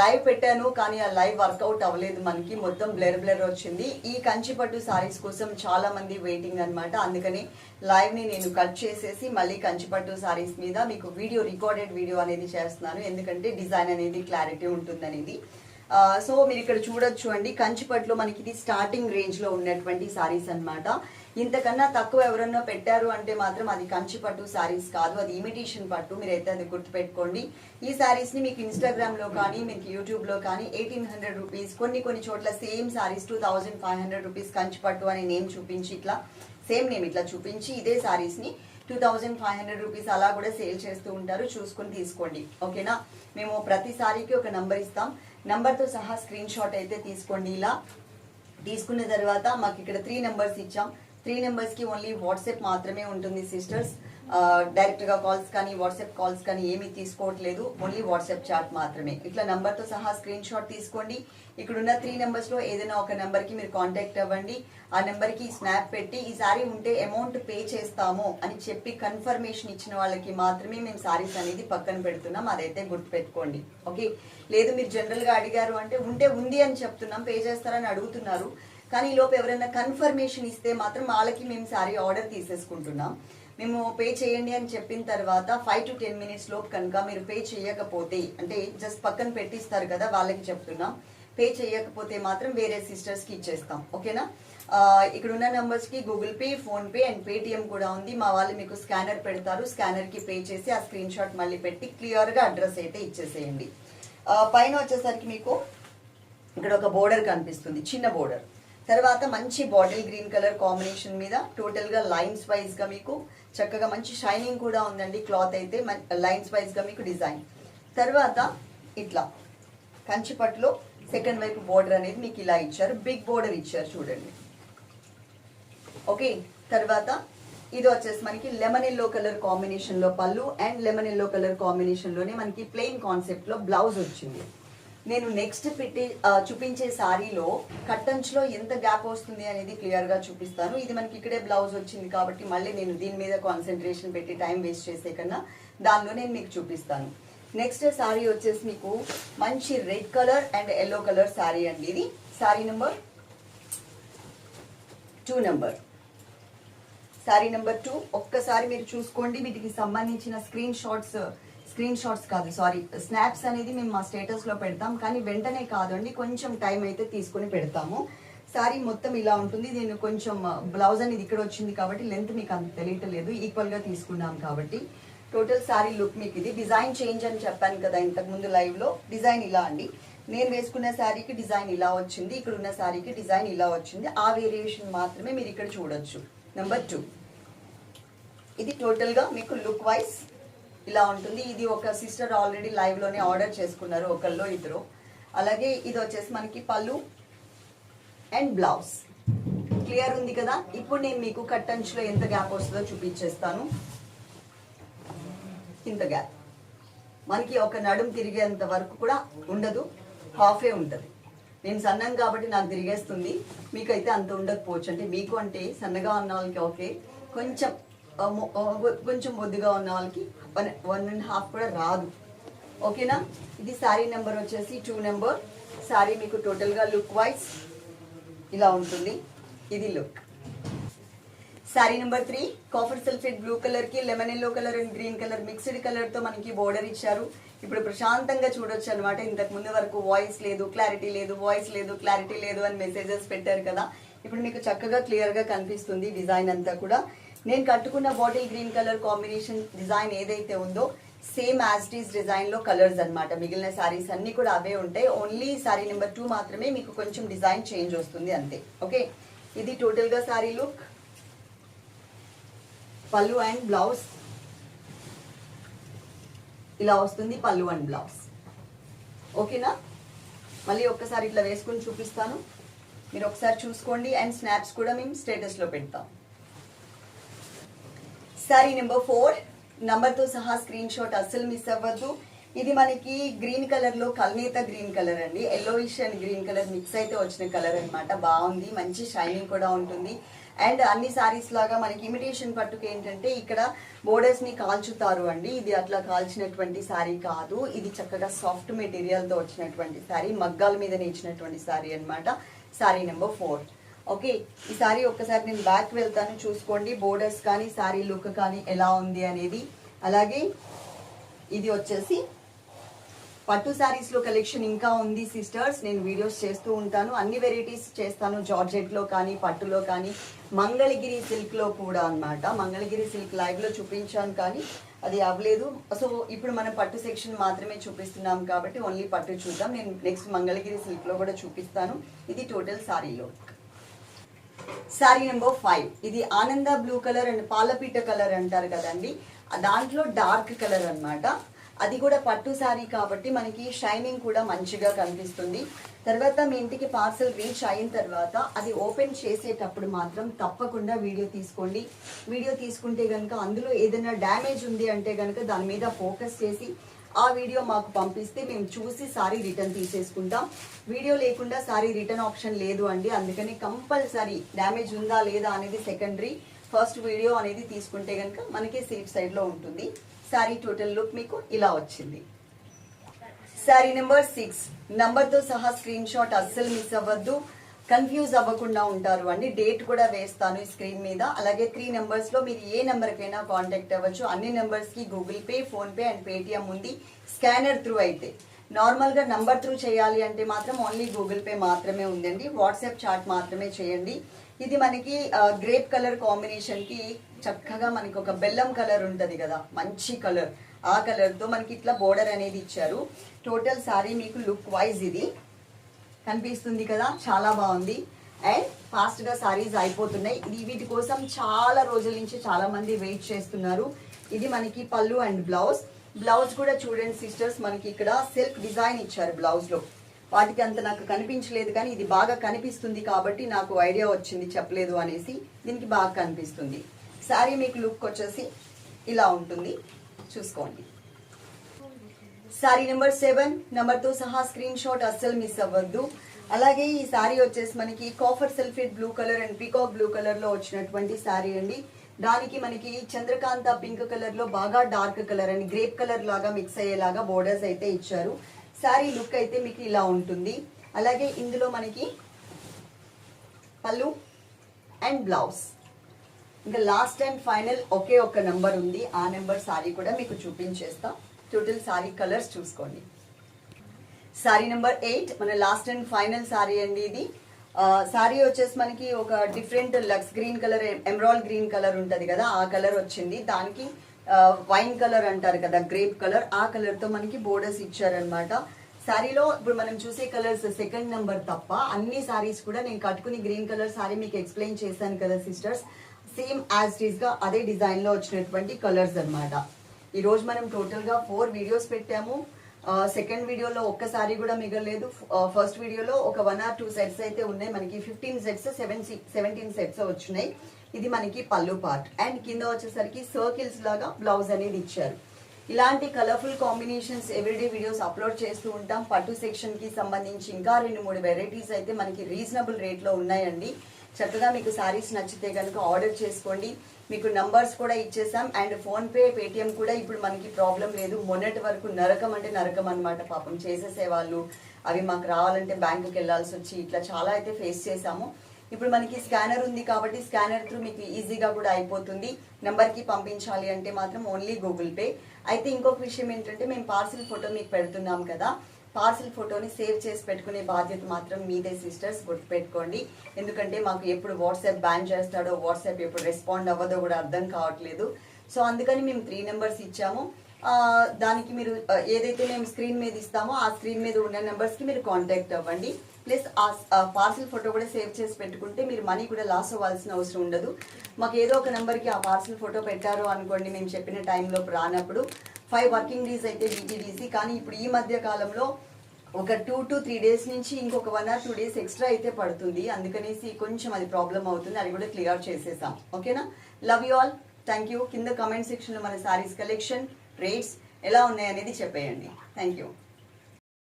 Live పెట్టాను కానీ ఆ లైవ్ వర్కౌట్ అవ్వలేదు. మనకి మొత్తం బ్లర్ బ్లర్ వచ్చింది. ఈ కంచి పట్టు సారీస్ కోసం చాలా మంది వెయిటింగ్ అన్నమాట. అందుకని లైవ్ని నేను కట్ చేసేసి మళ్ళీ కంచి పట్టు సారీస్ మీద మీకు వీడియో రికార్డెడ్ వీడియో అనేది చేస్తున్నాను. ఎందుకంటే డిజైన్ అనేది క్లారిటీ ఉంటుందనేది. అనేది సో మీరు ఇక్కడ చూడొచ్చు అండి కంచిపట్లో మనకి ఇది స్టార్టింగ్ రేంజ్లో ఉన్నటువంటి సారీస్ అన్నమాట. ఇంతకన్నా తక్కువ ఎవరన్నా పెట్టారు అంటే మాత్రం అది కంచి పట్టు సారీస్ కాదు అది ఇమిటేషన్ పట్టు. మీరైతే అది గుర్తుపెట్టుకోండి. ఈ సారీస్ని మీకు ఇన్స్టాగ్రామ్లో కానీ మీకు యూట్యూబ్లో కానీ ఎయిటీన్ హండ్రెడ్ రూపీస్ కొన్ని కొన్ని చోట్ల same saris two thousand five hundred rupees Kanchi పట్టు అనే నేమ్ చూపించి ఇట్లా సేమ్ నేమ్ ఇట్లా చూపించి ఇదే శారీస్ని two thousand five hundred rupees అలా కూడా సేల్ చేస్తూ ఉంటారు. చూసుకొని తీసుకోండి. ఓకేనా? మేము ప్రతి సారీకి ఒక నంబర్ ఇస్తాం. నెంబర్తో సహా స్క్రీన్ షాట్ అయితే తీసుకోండి ఇలా. తీసుకున్న తర్వాత మాకు ఇక్కడ త్రీ నెంబర్స్ ఇచ్చాం. త్రీ నెంబర్స్కి ఓన్లీ వాట్సాప్ మాత్రమే ఉంటుంది సిస్టర్స్ డైరెక్ట్గా కాల్స్ కానీ వాట్సాప్ కాల్స్ కానీ ఏమీ తీసుకోవట్లేదు. ఓన్లీ వాట్సాప్ చాట్ మాత్రమే. ఇట్లా నెంబర్తో సహా స్క్రీన్ షాట్ తీసుకోండి. ఇక్కడ ఉన్న త్రీ నెంబర్స్లో ఏదైనా ఒక నెంబర్కి మీరు కాంటాక్ట్ అవ్వండి. ఆ నెంబర్కి స్నాప్ పెట్టి ఈ సారీ ఉంటే అమౌంట్ పే చేస్తాము అని చెప్పి కన్ఫర్మేషన్ ఇచ్చిన వాళ్ళకి మాత్రమే మేము సారీస్ అనేది పక్కన పెడుతున్నాం. అదైతే గుర్తుపెట్టుకోండి. ఓకే? లేదు మీరు జనరల్గా అడిగారు అంటే ఉంటే ఉంది అని చెప్తున్నాం. పే చేస్తారని అడుగుతున్నారు. కానీ లోపు ఎవరైనా కన్ఫర్మేషన్ ఇస్తే మాత్రం వాళ్ళకి మేము సారీ ఆర్డర్ తీసేసుకుంటున్నాం. మేము పే చేయండి అని చెప్పిన తర్వాత ఫైవ్ టు టెన్ మినిట్స్ లోపు కనుక మీరు పే చేయకపోతే అంటే జస్ట్ పక్కన పెట్టిస్తారు కదా వాళ్ళకి చెప్తున్నాం పే చేయకపోతే మాత్రం వేరే సిస్టర్స్కి ఇచ్చేస్తాం. ఓకేనా ఇక్కడ ఉన్న నెంబర్స్కి Google Pay PhonePe and Paytm కూడా ఉంది. మా వాళ్ళు మీకు స్కానర్ పెడతారు స్కానర్కి పే చేసి ఆ స్క్రీన్ షాట్ మళ్ళీ పెట్టి క్లియర్గా అడ్రస్ అయితే ఇచ్చేసేయండి. పైన వచ్చేసరికి మీకు ఇక్కడ ఒక బోర్డర్ కనిపిస్తుంది చిన్న బోర్డర్ తర్వాత మంచి బాటిల్ గ్రీన్ కలర్ కాంబినేషన్ మీద టోటల్గా లైన్స్ వైజ్గా మీకు చక్కగా మంచి షైనింగ్ కూడా ఉందండి క్లాత్ అయితే లైన్స్ వైజ్గా మీకు డిజైన్. తర్వాత ఇట్లా కంచిపట్టులో సెకండ్ వైపు బోర్డర్ అనేది మీకు ఇలా ఇచ్చారు. బిగ్ బోర్డర్ ఇచ్చారు చూడండి. ఓకే తర్వాత ఇది వచ్చేసి మనకి లెమన్ ఎల్లో కలర్ కాంబినేషన్లో పళ్ళు అండ్ లెమన్ ఎల్లో కలర్ కాంబినేషన్లోనే మనకి ప్లెయిన్ కాన్సెప్ట్లో బ్లౌజ్ వచ్చింది. నేను నెక్స్ట్ పెట్టి చూపించే శారీలో కట్టంచ్ ఎంత గ్యాప్ వస్తుంది అనేది క్లియర్గా చూపిస్తాను. ఇది మనకి ఇక్కడే బ్లౌజ్ వచ్చింది కాబట్టి మళ్ళీ నేను దీని మీద కాన్సన్ట్రేషన్ పెట్టి టైం వేస్ట్ చేసే కన్నా దానిలో నేను మీకు చూపిస్తాను. నెక్స్ట్ సారీ వచ్చేసి మీకు మంచి red colour and yellow colour sari అండి ఇది. Sari number two number sari number two ఒక్కసారి మీరు చూసుకోండి. వీటికి సంబంధించిన స్క్రీన్ షాట్స్ స్క్రీన్ షాట్స్ కాదు సారీ స్నాప్స్ అనేది మేము మా స్టేటస్లో పెడతాం కానీ వెంటనే కాదండి. కొంచెం టైం అయితే తీసుకొని పెడతాము. సారీ మొత్తం ఇలా ఉంటుంది. నేను కొంచెం బ్లౌజ్ అనేది ఇక్కడ వచ్చింది కాబట్టి లెంత్ మీకు అంత తెలియటలేదు. ఈక్వల్గా తీసుకున్నాం కాబట్టి. టోటల్ సారీ లుక్ మీకు ఇది. డిజైన్ చేంజ్ అని చెప్పాను కదా ఇంతకుముందు లైవ్లో డిజైన్ ఇలా అండి. నేను వేసుకున్న శారీకి డిజైన్ ఇలా వచ్చింది. ఇక్కడ ఉన్న శారీకి డిజైన్ ఇలా వచ్చింది. ఆ వేరియేషన్ మాత్రమే మీరు ఇక్కడ చూడొచ్చు. నెంబర్ టూ ఇది టోటల్గా మీకు లుక్ వైజ్ ఇలా ఉంటుంది. ఇది ఒక సిస్టర్ ఆల్రెడీ లైవ్లోనే ఆర్డర్ చేసుకున్నారు ఒకళ్ళు ఇద్దరు. అలాగే ఇది వచ్చేసి మనకి పళ్ళు అండ్ బ్లౌజ్ క్లియర్ ఉంది కదా? ఇప్పుడు నేను మీకు కట్ అంచులో ఎంత గ్యాప్ వస్తుందో చూపించేస్తాను. ఇంత గ్యాప్ మనకి ఒక నడుం తిరిగేంత వరకు కూడా ఉండదు. హాఫే ఉంటుంది. నేను సన్నం కాబట్టి నాకు తిరిగేస్తుంది. మీకైతే అంత ఉండకపోవచ్చు. అంటే మీకు అంటే సన్నగా ఉన్న వాళ్ళకి ఓకే కొంచెం కొంచెం బొద్దుగా ఉన్న వాళ్ళకి వన్ వన్ అండ్ హాఫ్ కూడా రాదు. ఓకేనా? ఇది శారీ నెంబర్ వచ్చేసి టూ నెంబర్. శారీ మీకు టోటల్గా లుక్ వైజ్ ఇలా ఉంటుంది. ఇది look. Sari number three copper sulphate blue కలర్కి lemon yellow colour and green colour mixed కలర్తో మనకి బోర్డర్ ఇచ్చారు. ఇప్పుడు ప్రశాంతంగా చూడొచ్చు అనమాట ఇంతకు ముందు వరకు వాయిస్ లేదు క్లారిటీ లేదు వాయిస్ లేదు క్లారిటీ లేదు అని మెసేజెస్ పెట్టారు కదా. ఇప్పుడు మీకు చక్కగా క్లియర్గా కనిపిస్తుంది డిజైన్ అంతా కూడా. నేను కట్టుకున్న bottle green colour combination design ఏదైతే ఉందో సేమ్ యాజ్ ఈస్ డిజైన్లో కలర్స్ అనమాట మిగిలిన సారీస్ అన్ని కూడా అవే ఉంటాయి. ఓన్లీ సారీ నెంబర్ టూ మాత్రమే మీకు కొంచెం డిజైన్ చేంజ్ వస్తుంది అంతే. ఓకే ఇది టోటల్గా సారీ లుక్ పళ్ళు అండ్ బ్లౌజ్ ఇలా వస్తుంది పళ్ళు అండ్ బ్లౌజ్ ఓకేనా మళ్ళీ ఒక్కసారి ఇట్లా వేసుకుని చూపిస్తాను. మీరు ఒకసారి చూసుకోండి. అండ్ స్నాప్స్ కూడా మేము స్టేటస్లో పెడతాం. సారీ నెంబర్ ఫోర్తో సహా స్క్రీన్ షాట్ అస్సలు మిస్ అవ్వద్దు. ఇది మనకి గ్రీన్ కలర్లో కల్నేత గ్రీన్ కలర్ అండి. Yellowish and green colour mix అయితే వచ్చిన కలర్ అనమాట బాగుంది మంచి షైనింగ్ కూడా ఉంటుంది. అండ్ అన్ని సారీస్ లాగా మనకి ఇమిటేషన్ పట్టుకు ఏంటంటే ఇక్కడ బోర్డర్స్ని కాల్చుతారు అండి. ఇది అట్లా కాల్చినటువంటి సారీ కాదు. ఇది చక్కగా సాఫ్ట్ మెటీరియల్తో వచ్చినటువంటి సారీ మగ్గాల మీద నేర్చినటువంటి సారీ అన్నమాట. సారీ నెంబర్ ఫోర్ ఓకే ఈ సారీ ఒక్కసారి నేను బ్యాక్ వెళ్తాను చూసుకోండి. బోర్డర్స్ కానీ సారీ లుక్ కానీ ఎలా ఉంది అనేది. అలాగే ఇది వచ్చేసి పట్టు శారీస్లో కలెక్షన్ ఇంకా ఉంది సిస్టర్స్. నేను వీడియోస్ చేస్తూ ఉంటాను. అన్ని వెరైటీస్ చేస్తాను. జార్జెట్లో కానీ పట్టులో కానీ. మంగళగిరి సిల్క్లో కూడా అన్నమాట. మంగళగిరి సిల్క్ లైవ్లో చూపించాను కానీ అది అవ్వలేదు. సో ఇప్పుడు మనం పట్టు సెక్షన్ మాత్రమే చూపిస్తున్నాం కాబట్టి ఓన్లీ పట్టు చూద్దాం. నేను నెక్స్ట్ మంగళగిరి సిల్క్లో కూడా చూపిస్తాను. ఇది టోటల్ సారీలో శారీ నెంబర్ ఫైవ్ ఇది ఆనంద బ్లూ కలర్ అండ్ పాలపీట కలర్ అంటారు కదండి. దాంట్లో డార్క్ కలర్ అనమాట అది కూడా పట్టు శారీ కాబట్టి మనకి షైనింగ్ కూడా మంచిగా కనిపిస్తుంది. తర్వాత మీ ఇంటికి పార్సల్ రీచ్ అయిన తర్వాత అది ఓపెన్ చేసేటప్పుడు మాత్రం తప్పకుండా వీడియో తీసుకోండి. వీడియో తీసుకుంటే కనుక అందులో ఏదైనా డ్యామేజ్ ఉంది అంటే కనుక దాని మీద ఫోకస్ చేసి ఆ వీడియో మాకు పంపిస్తే మేము చూసి సారీ రిటర్న్ తీసేసుకుంటాం. వీడియో లేకుండా సారీ రిటర్న్ ఆప్షన్ లేదు అండి. అందుకని కంపల్సరీ డ్యామేజ్ ఉందా లేదా అనేది సెకండరీ. ఫస్ట్ వీడియో అనేది తీసుకుంటే కనుక మనకి సేఫ్ సైడ్లో ఉంటుంది. శారీ టోటల్ లుక్ మీకు ఇలా వచ్చింది. Sari number six. నంబర్తో సహా స్క్రీన్ షాట్ అస్సలు మిస్ అవ్వద్దు. కన్ఫ్యూజ్ అవ్వకుండా ఉంటారు అండి. డేట్ కూడా వేస్తాను ఈ స్క్రీన్ మీద. అలాగే త్రీ నెంబర్స్లో మీరు ఏ నెంబర్కైనా కాంటాక్ట్ అవ్వచ్చు. అన్ని నెంబర్స్కి Google Pay PhonePe and Paytm ఉంది. స్కానర్ త్రూ అయితే. నార్మల్గా నంబర్ త్రూ చేయాలి అంటే మాత్రం ఓన్లీ గూగుల్ పే మాత్రమే ఉందండి. వాట్సాప్ చాట్ మాత్రమే చేయండి. ఇది మనకి గ్రేప్ కలర్ కాంబినేషన్కి చక్కగా మనకి ఒక బెల్లం కలర్ ఉంటుంది కదా. మంచి కలర్ ఆ కలర్తో మనకి ఇట్లా బోర్డర్ అనేది ఇచ్చారు. టోటల్ సారీ మీకు లుక్ వైజ్ ఇది. కనిపిస్తుంది కదా చాలా బాగుంది. అండ్ ఫాస్ట్గా సారీస్ అయిపోతున్నాయి. ఇది వీటి కోసం చాలా రోజుల నుంచి చాలామంది వెయిట్ చేస్తున్నారు. ఇది మనకి పళ్ళు అండ్ బ్లౌజ్ బ్లౌజ్ కూడా చూడండి సిస్టర్స్ మనకి ఇక్కడ సిల్క్ డిజైన్ ఇచ్చారు బ్లౌజ్లో వాటికి అంత నాకు కనిపించలేదు కానీ ఇది బాగా కనిపిస్తుంది కాబట్టి నాకు ఐడియా వచ్చింది చెప్పలేదు అనేసి దీనికి బాగా కనిపిస్తుంది. శారీ మీకు లుక్ వచ్చేసి ఇలా ఉంటుంది. చూసుకోండి. సారీ నెంబర్ సెవెన్ నెంబర్తో సహా స్క్రీన్ షాట్ అస్సలు మిస్ అవ్వద్దు. అలాగే ఈ సారీ వచ్చేసి మనకి copper sulphate blue colour and peacock blue కలర్లో వచ్చినటువంటి సారీ అండి. దానికి మనకి చంద్రకాంత పింక్ కలర్లో బాగా dark colour and grape colour లాగా మిక్స్ అయ్యేలాగా బోర్డర్స్ అయితే ఇచ్చారు. సారీ లుక్ అయితే మీకు ఇలా ఉంటుంది. అలాగే ఇందులో మనకి పళ్ళు అండ్ బ్లౌజ్ ఇంకా లాస్ట్ అండ్ ఫైనల్ ఒకే ఒక నెంబర్ ఉంది. ఆ నెంబర్ సారీ కూడా మీకు చూపించేస్తాం. టోటల్ సారీ కలర్స్ చూసుకోండి సారీ నెంబర్ ఎయిట్ మన లాస్ట్ అండ్ ఫైనల్ సారీ అండి ఇది. సారీ వచ్చేసి మనకి ఒక different looks green colour emerald green colour ఉంటుంది కదా ఆ కలర్ వచ్చింది. దానికి వైన్ కలర్ అంటారు కదా గ్రేప్ కలర్ ఆ కలర్తో మనకి బోర్డర్స్ ఇచ్చారనమాట శారీలో ఇప్పుడు మనం చూసే కలర్స్ సెకండ్ నెంబర్ తప్ప అన్ని సారీస్ కూడా నేను కట్టుకుని గ్రీన్ కలర్ సారీ మీకు ఎక్స్ప్లెయిన్ చేశాను కదా సిస్టర్స్ సేమ్ యాజ్ ఇట్గా అదే డిజైన్లో వచ్చినటువంటి కలర్స్ అన్నమాట. ఈరోజు మనం టోటల్గా ఫోర్ వీడియోస్ పెట్టాము. సెకండ్ వీడియోలో ఒక్కసారి కూడా మిగలేదు. ఫస్ట్ వీడియోలో ఒక వన్ ఆర్ టూ సెట్స్ అయితే ఉన్నాయి. మనకి fifteen sets seven seventeen sets వచ్చినాయి. ఇది మనకి పళ్ళు పార్ట్ అండ్ కింద వచ్చేసరికి సర్కిల్స్ లాగా బ్లౌజ్ అనేది ఇచ్చారు. ఇలాంటి colourful combinations everyday videos upload చేస్తూ ఉంటాం. పట్టు సెక్షన్కి సంబంధించి ఇంకా రెండు మూడు వెరైటీస్ అయితే మనకి రీజనబుల్ రేట్లో ఉన్నాయండి. చక్కగా మీకు శారీస్ నచ్చితే కనుక ఆర్డర్ చేసుకోండి. మీకు నంబర్స్ కూడా ఇచ్చేసాం. అండ్ ఫోన్పే పేటిఎం కూడా ఇప్పుడు మనకి ప్రాబ్లం లేదు. మొన్నటి వరకు నరకం అంటే నరకం అన్నమాట. పాపం చేసేసేవాళ్ళు అవి మాకు రావాలంటే బ్యాంకుకి వెళ్ళాల్సి వచ్చి ఇట్లా చాలా అయితే ఫేస్ చేసాము ఇప్పుడు మనకి స్కానర్ ఉంది కాబట్టి స్కానర్ త్రూ మీకు ఈజీగా కూడా అయిపోతుంది. నెంబర్కి పంపించాలి అంటే మాత్రం ఓన్లీ గూగుల్ పే అయితే ఇంకొక విషయం ఏంటంటే మేము పార్సిల్ ఫోటో మీకు పెడుతున్నాం కదా. పార్సిల్ ఫోటోని సేవ్ చేసి పెట్టుకునే బాధ్యత మాత్రం మీదే సిస్టర్స్. గుర్తుపెట్టుకోండి. ఎందుకంటే మాకు ఎప్పుడు వాట్సాప్ బ్యాన్ చేస్తాడో వాట్సాప్ ఎప్పుడు రెస్పాండ్ అవ్వదో కూడా అర్థం కావట్లేదు. సో అందుకని మేము త్రీ నెంబర్స్ ఇచ్చాము. దానికి మీరు ఏదైతే మేము స్క్రీన్ మీద ఇస్తామో ఆ స్క్రీన్ మీద ఉన్న నెంబర్స్కి మీరు కాంటాక్ట్ అవ్వండి. ప్లస్ ఆ పార్సిల్ ఫోటో కూడా సేవ్ చేసి పెట్టుకుంటే మీరు మనీ కూడా లాస్ అవ్వాల్సిన అవసరం ఉండదు. మాకు ఏదో ఒక నెంబర్కి ఆ పార్సిల్ ఫోటో పెట్టారు అనుకోండి మేము చెప్పిన టైంలో రానప్పుడు. ఫైవ్ వర్కింగ్ డేస్ అయితే డీటీడీసీ కానీ ఇప్పుడు ఈ మధ్య కాలంలో ఒక టూ టు త్రీ డేస్ నుంచి ఇంకొక one or two days extra అయితే పడుతుంది. అందుకనేసి కొంచెం అది ప్రాబ్లం అవుతుంది. అది కూడా క్లియర్ చేసేసాం. ఓకేనా love you all thank you కింద కమెంట్ సెక్షన్లో మన శారీస్ కలెక్షన్ రేట్స్ ఎలా ఉన్నాయనేది చెప్పేయండి. Thank you